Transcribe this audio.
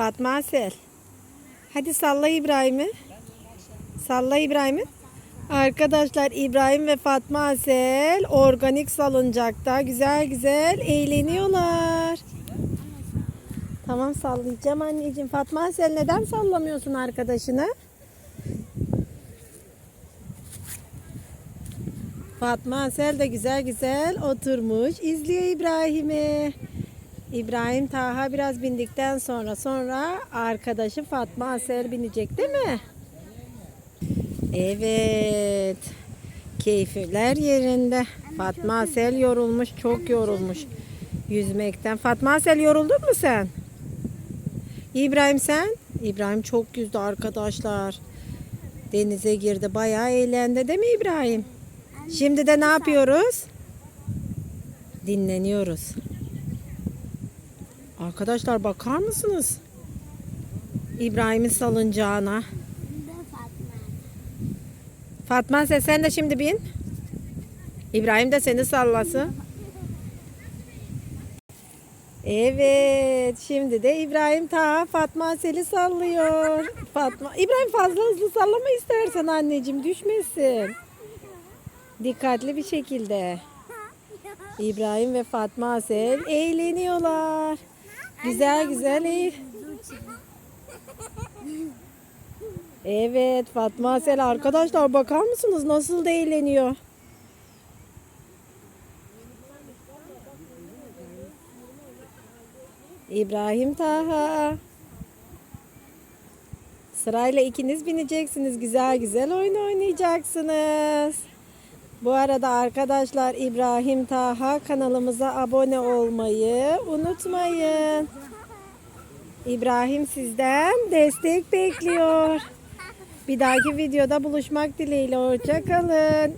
Fatma Asel. Hadi salla İbrahim'i. Salla İbrahim'i. Arkadaşlar İbrahim ve Fatma Asel organik salıncakta güzel güzel eğleniyorlar. Tamam sallayacağım anneciğim. Fatma Asel neden sallamıyorsun arkadaşını? Fatma Asel de güzel güzel oturmuş izliyor İbrahim'i. İbrahim Taha biraz bindikten sonra sonra arkadaşı Fatma Asel binecek değil mi? Evet. Keyifler yerinde. Fatma Asel yorulmuş, çok yorulmuş yüzmekten. Fatma Asel yoruldun mu sen? İbrahim sen? İbrahim çok yüzdü arkadaşlar. Denize girdi, bayağı eğlendi değil mi İbrahim? Şimdi de ne yapıyoruz? Dinleniyoruz. Arkadaşlar bakar mısınız? İbrahim'in salıncağına. Fatma sen, sen de şimdi bin. İbrahim de seni sallasın. Evet, şimdi de İbrahim ta Fatma Sel'i sallıyor. Fatma, İbrahim fazla hızlı sallama istersen anneciğim düşmesin. Dikkatli bir şekilde. İbrahim ve Fatma Asel eğleniyorlar. Güzel güzel eğ. Evet Fatma Asel arkadaşlar bakar mısınız nasıl da eğleniyor. İbrahim Taha. Sırayla ikiniz bineceksiniz. Güzel güzel oyun oynayacaksınız. Bu arada arkadaşlar İbrahim Taha kanalımıza abone olmayı unutmayın. İbrahim sizden destek bekliyor. Bir dahaki videoda buluşmak dileğiyle. Hoşçakalın.